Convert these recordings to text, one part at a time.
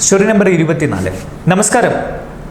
Story number ഇരുപത്തിനാല്. നമസ്കാരം.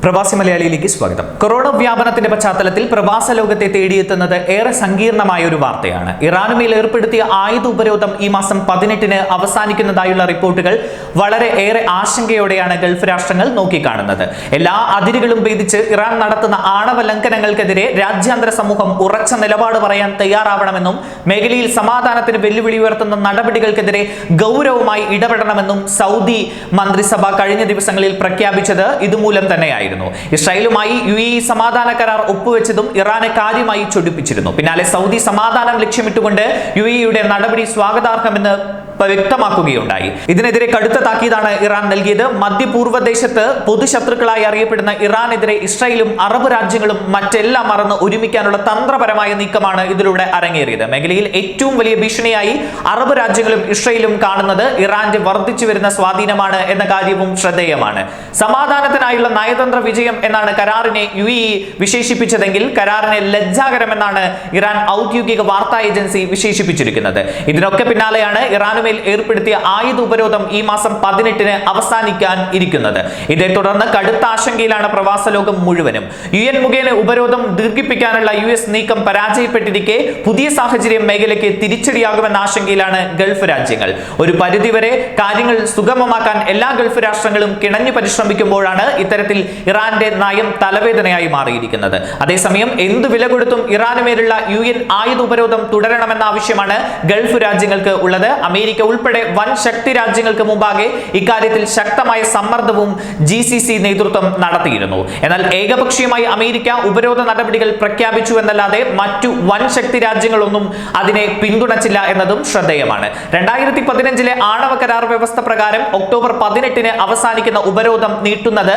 പ്രവാസി മലയാളിയിലേക്ക് സ്വാഗതം. കൊറോണ വ്യാപനത്തിന്റെ പശ്ചാത്തലത്തിൽ പ്രവാസ ലോകത്തെ തേടിയെത്തുന്നത് ഏറെ സങ്കീർണമായ ഒരു വാർത്തയാണ്. ഇറാനുമേൽ ഏർപ്പെടുത്തിയ ആയുധ ഉപരോധം ഈ മാസം പതിനെട്ടിന് അവസാനിക്കുന്നതായുള്ള റിപ്പോർട്ടുകൾ വളരെ ഏറെ ആശങ്കയോടെയാണ് ഗൾഫ് രാഷ്ട്രങ്ങൾ നോക്കിക്കാണുന്നത്. എല്ലാ അതിരുകളും ഭേദിച്ച് ഇറാൻ നടത്തുന്ന ആണവ ലംഘനങ്ങൾക്കെതിരെ രാജ്യാന്തര സമൂഹം ഉറച്ച നിലപാട് പറയാൻ തയ്യാറാവണമെന്നും മേഖലയിൽ സമാധാനത്തിന് വെല്ലുവിളി ഉയർത്തുന്ന നടപടികൾക്കെതിരെ ഗൗരവമായി ഇടപെടണമെന്നും സൗദി മന്ത്രിസഭ കഴിഞ്ഞ ദിവസങ്ങളിൽ പ്രഖ്യാപിച്ചത് ഇതുമൂലം തന്നെയായിരുന്നു. ഇസ്രായേലുമായി യു എ സമാധാന കരാർ ഒപ്പുവെച്ചതും ഇറാനെ കാര്യമായി ചൊടിപ്പിച്ചിരുന്നു. പിന്നാലെ സൗദി സമാധാനം ലക്ഷ്യമിട്ടുകൊണ്ട് യു എയുടെ നടപടി സ്വാഗതാർഹമെന്ന് വ്യക്തമാക്കുകയുണ്ടായി. ഇതിനെതിരെ കടുത്ത താക്കീതാണ് ഇറാൻ നൽകിയത്. മധ്യപൂർവ ദേശത്ത് പൊതുശത്രുക്കളായി അറിയപ്പെടുന്ന ഇറാനെതിരെ ഇസ്രായേലും അറബ് രാജ്യങ്ങളും മറ്റെല്ലാം മറന്ന് ഒരുമിക്കാനുള്ള തന്ത്രപരമായ നീക്കമാണ് ഇതിലൂടെ അരങ്ങേറിയത്. മേഖലയിൽ ഏറ്റവും വലിയ ഭീഷണിയായി അറബ് രാജ്യങ്ങളും ഇസ്രായേലും കാണുന്നത് ഇറാന്റെ വർദ്ധിച്ചു വരുന്ന സ്വാധീനമാണ് എന്ന കാര്യവും ശ്രദ്ധേയമാണ്. സമാധാനത്തിനായുള്ള നയതന്ത്ര വിജയം എന്നാണ് കരാറിനെ യു ഇ വിശേഷിപ്പിച്ചതെങ്കിൽ കരാറിനെ ലജ്ജാകരം എന്നാണ് ഇറാൻ ഔദ്യോഗിക വാർത്താ ഏജൻസി വിശേഷിപ്പിച്ചിരിക്കുന്നത്. ഇതിനൊക്കെ പിന്നാലെയാണ് ഇറാനുമേൽ ഏർപ്പെടുത്തിയ ആയുധ ഉപരോധം ഈ മാസം പതിനെട്ടിന് അവസാനിക്കാൻ ഇരിക്കുന്നത്. ഇതേ തുടർന്ന് കടുത്ത ആശങ്കയിലാണ് പ്രവാസ ലോകം മുഴുവനും. യു എൻ മുഖേന ഉപരോധം ദീർഘിപ്പിക്കാനുള്ള യു എസ് നീക്കം പരാജയപ്പെട്ടിരിക്കെ പുതിയ സാഹചര്യം മേഖലയ്ക്ക് തിരിച്ചടിയാകുമെന്ന ആശങ്കയിലാണ് ഗൾഫ് രാജ്യങ്ങൾ. ഒരു പരിധിവരെ കാര്യങ്ങൾ സുഗമമാക്കാൻ എല്ലാ ഗൾഫ് രാഷ്ട്രങ്ങളും കിണഞ്ഞു പരിശ്രമിക്കുമ്പോഴാണ് ഇത്തരത്തിൽ ഇറാന്റെ നയം തലവേദനയായി മാറിയിരിക്കുന്നത്. അതേസമയം എന്ത് വില കൊടുത്തും ഇറാനുമേലുള്ള യു എൻ ആയുധ ഉപരോധം തുടരണമെന്ന ആവശ്യമാണ് ഗൾഫ് രാജ്യങ്ങൾക്ക് ഉള്ളത്. അമേരിക്ക ഉൾപ്പെടെ വൻ ശക്തി രാജ്യങ്ങൾക്ക് മുമ്പാകെ ഇക്കാര്യത്തിൽ ശക്തമായ സമ്മർദ്ദവും ജി സി സി നേതൃത്വം നടത്തിയിരുന്നു. എന്നാൽ ഏകപക്ഷീയമായി അമേരിക്ക ഉപരോധ നടപടികൾ പ്രഖ്യാപിച്ചു എന്നല്ലാതെ മറ്റു വൻ ശക്തി രാജ്യങ്ങളൊന്നും അതിനെ പിന്തുണച്ചില്ല എന്നതും ശ്രദ്ധേയമാണ്. രണ്ടായിരത്തി പതിനഞ്ചിലെ ആണവ കരാർ വ്യവസ്ഥ പ്രകാരം ഒക്ടോബർ പതിനെട്ടിന് അവസാനിക്കുന്ന ഉപരോധം നീട്ടുന്നത്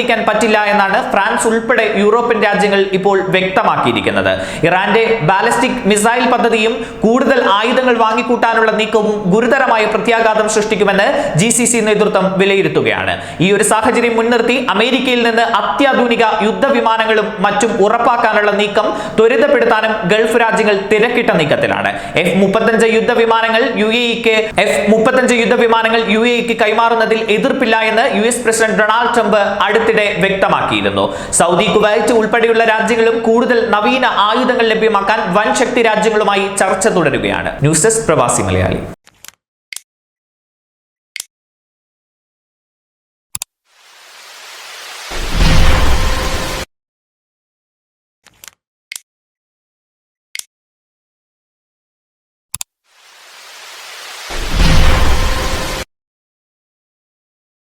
ന്യായീകരിക്കാൻ പറ്റില്ല എന്നാണ് ഫ്രാൻസ് ഉൾപ്പെടെ യൂറോപ്യൻ രാജ്യങ്ങൾ ഇപ്പോൾ വ്യക്തമാക്കിയിരിക്കുന്നത്. ഇറാന്റെ ബാലിസ്റ്റിക് മിസൈൽ പദ്ധതിയും കൂടുതൽ ആയുധങ്ങൾ വാങ്ങിക്കൂട്ടാനുള്ള നീക്കവും ഗുരുതരമായ പ്രത്യാഘാതം സൃഷ്ടിക്കുമെന്ന് ജി സി സി നേതൃത്വം വിലയിരുത്തുകയാണ്. ഈ ഒരു സാഹചര്യം മുൻനിർത്തി അമേരിക്കയിൽ നിന്ന് അത്യാധുനിക യുദ്ധവിമാനങ്ങളും മറ്റും ഉറപ്പാക്കാനുള്ള നീക്കം ത്വരിതപ്പെടുത്താനും ഗൾഫ് രാജ്യങ്ങൾ തിരക്കിട്ട നീക്കത്തിലാണ്. എഫ് മുപ്പത്തഞ്ച് യുദ്ധവിമാനങ്ങൾ യു എക്ക് എഫ് മുപ്പത്തഞ്ച് യുദ്ധവിമാനങ്ങൾ യു എക്ക് കൈമാറുന്നതിൽ എതിർപ്പില്ല എന്ന് U S president Donald Trump അടുത്തിടെ വ്യക്തമാക്കിയിരുന്നു. സൗദി കുവൈറ്റ് ഉൾപ്പെടെയുള്ള രാജ്യങ്ങളും കൂടുതൽ നവീന ആയുധങ്ങൾ ലഭ്യമാക്കാൻ വൻ ശക്തി രാജ്യങ്ങളുമായി ചർച്ച തുടരുകയാണ്. ന്യൂസ് ഡെസ്ക് പ്രവാസി മലയാളി.